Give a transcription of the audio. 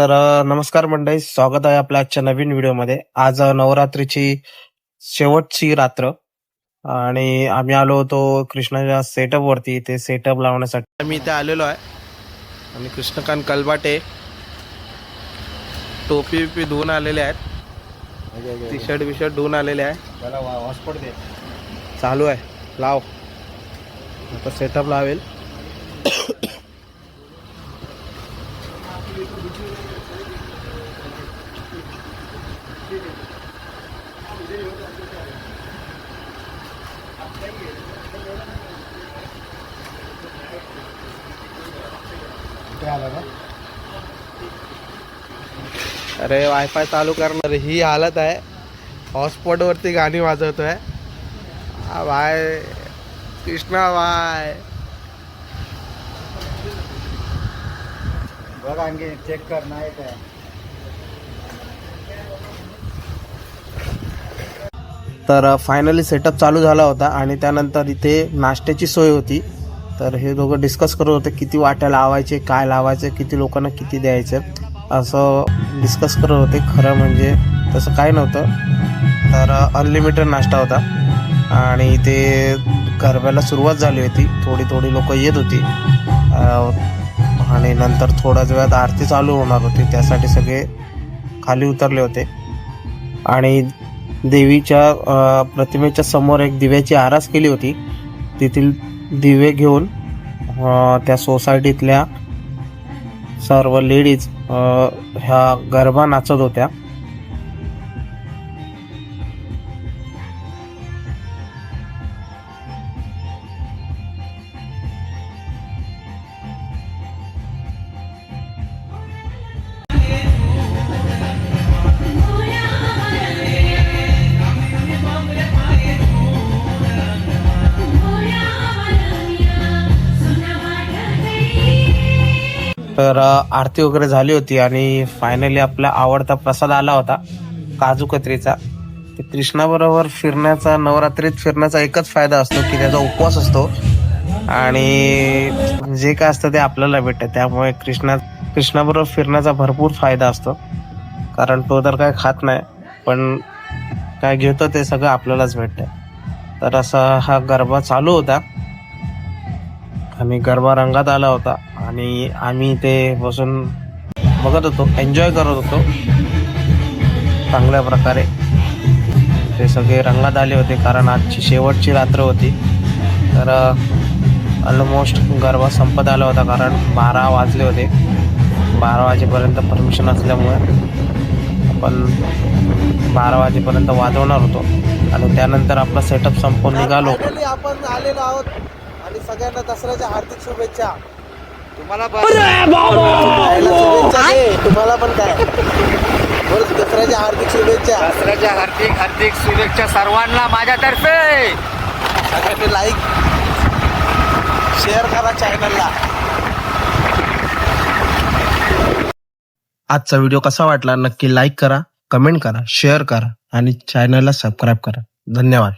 तर नमस्कार मंडळी स्वागत आहे आपल्या आजच्या नवीन व्हिडिओमध्ये. आज नवरात्रीची शेवटची रात्र आणि आम्ही आलो होतो कृष्णाच्या सेटअप वरती. ते सेटअप लावण्यासाठी. आम्ही इथे आलेलो आहे आणि कृष्णकांत कलबाटे टोपी बिपी धुवून आलेले आहेत. टी शर्ट बिशर्ट धुवून आलेले आहे. चालू आहे. लाव. आता सेटअप लावेल. अरे वायफाय चालू करणार ही हालत आहे. हॉटस्पॉट वरती गाणी वाजवतोय. बाय. कृष्णा बाय. बघ आणखी चेक कर नाही काय तर फायनली सेटअप चालू झाला होता आणि त्यानंतर इथे नाश्त्याची सोय होती. तर हे दोघं डिस्कस करत होते किती वाट्या लावायचे काय लावायचे किती लोकांना किती द्यायचं. असं डिस्कस करत होते. खरं म्हणजे तसं काय नव्हतं. तर अनलिमिटेड नाश्ता होता. आणि इथे गरब्याला सुरुवात झाली होती. थोडी थोडी लोक येत होती. आणि नंतर थोड्याच वेळात आरती चालू होणार होती. त्यासाठी सगळे खाली उतरले होते. आणि देवीच्या प्रतिमेच्या समोर एक दिव्याची आरास केली होती. तेथील दिवे घेऊन त्या सोसायटीतल्या सर्व लेडीज ह्या गरबा नाचत होत्या. तर आरती वगैरे झाली होती आणि फायनली आपला आवडता प्रसाद आला होता काजू कत्रीचा. ते कृष्णाबरोबर फिरण्याचा नवरात्रीत फिरण्याचा एकच फायदा असतो की त्याचा उपवास असतो. आणि जे काय असतं ते आपल्याला भेटतं. त्यामुळे कृष्णा कृष्णाबरोबर फिरण्याचा भरपूर फायदा असतो. कारण तो तर काय खात नाही पण काय घेतो ते सगळं आपल्यालाच भेटतं. तर असा हा गरबा चालू होता. आम्ही गरबा रंगात आला होता आणि आम्ही ते बसून बघत होतो एन्जॉय करत होतो. चांगल्या प्रकारे. ते सगळे रंगात आले होते कारण आजची शेवटची रात्र होती. तर ऑलमोस्ट गरबा संपत आला होता कारण बारा वाजले होते. बारा वाजेपर्यंत परमिशन असल्यामुळे आपण बारा वाजेपर्यंत वाजवणार होतो. आणि त्यानंतर आपला सेटअप संपवून निघालो. आपण आलेलो आहोत. सगळ्यांना दसऱ्याच्या हार्दिक शुभेच्छा. तुम्हाला शुभेच्छा दे. तुम्हाला पण काय? बरं दसऱ्याच्या हार्दिक शुभेच्छा. दसऱ्याच्या हार्दिक हार्दिक शुभेच्छा सर्वांना माझ्यातर्फे! सगळ्यांनी लाईक शेअर करा चॅनलला आजचा व्हिडिओ कसा वाटला नक्की लाईक करा कमेंट करा शेअर करा आणि चॅनलला सबस्क्राईब करा. धन्यवाद.